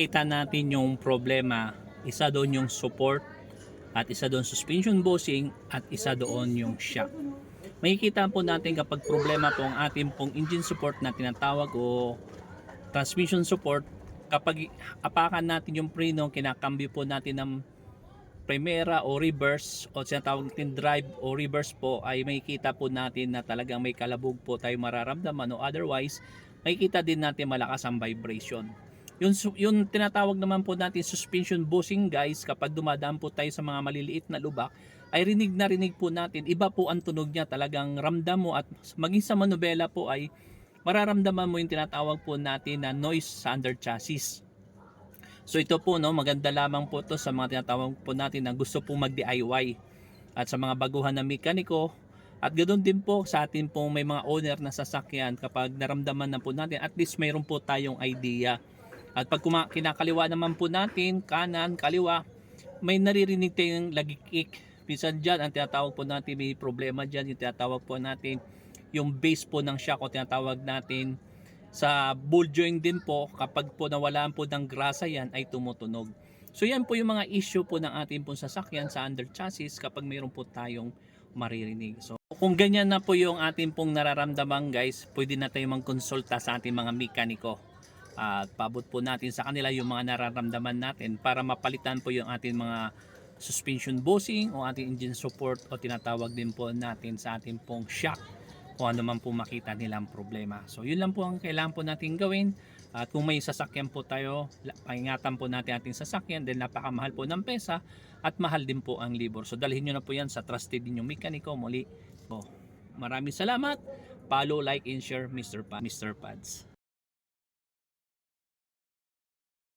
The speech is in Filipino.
makita natin yung problema, isa doon yung support at isa doon suspension bossing at isa doon yung shock. Makikita po natin kapag problema po ang ating pong engine support na tinatawag o transmission support kapag apakan natin yung preno, kinakambyo po natin ng primera o reverse o sinatawag natin drive o reverse po ay makikita po natin na talagang may kalabog po tayo mararamdaman o otherwise makikita din natin malakas ang vibration. Yung, yung tinatawag naman po natin suspension boosting guys kapag dumadaan po tayo sa mga maliliit na lubak ay rinig na rinig po natin iba po ang tunog niya talagang ramdam mo at maging sa manubela po ay mararamdaman mo yung tinatawag po natin na noise sa under chassis. So ito po no, maganda lamang po to sa mga tinatawag po natin na gusto pong mag-DIY at sa mga baguhan na mekaniko at ganoon din po sa atin pong may mga owner na sasakyan kapag naramdaman na po natin at least mayroon po tayong idea. At pag kinakaliwa naman po natin, kanan, kaliwa, may naririnig tayong lagikik. Minsan dyan, ang tinatawag po natin, may problema dyan, yung tinatawag po natin, yung base po ng shock o tinatawag natin sa ball joint din po kapag po nawalaan po ng grasa yan ay tumutunog. So yan po yung mga issue po ng ating pong sasakyan sa under chassis kapag mayroon po tayong maririnig. So kung ganyan na po yung ating pong nararamdaman guys, pwede na tayong magkonsulta sa ating mga mekaniko. At pabot po natin sa kanila yung mga nararamdaman natin para mapalitan po yung ating mga suspension boosting o ating engine support o tinatawag din po natin sa ating pong shock kung ano man po makita nilang problema. So yun lang po ang kailangan po natin gawin. At kung may sasakyan po tayo, paingatan po natin ating sasakyan dahil napakamahal po ng pesa at mahal din po ang libor. So dalhin nyo na po yan sa trusted ninyong mekaniko muli. So, maraming salamat. Follow, like, and share Mr. Pa Mr. Pads.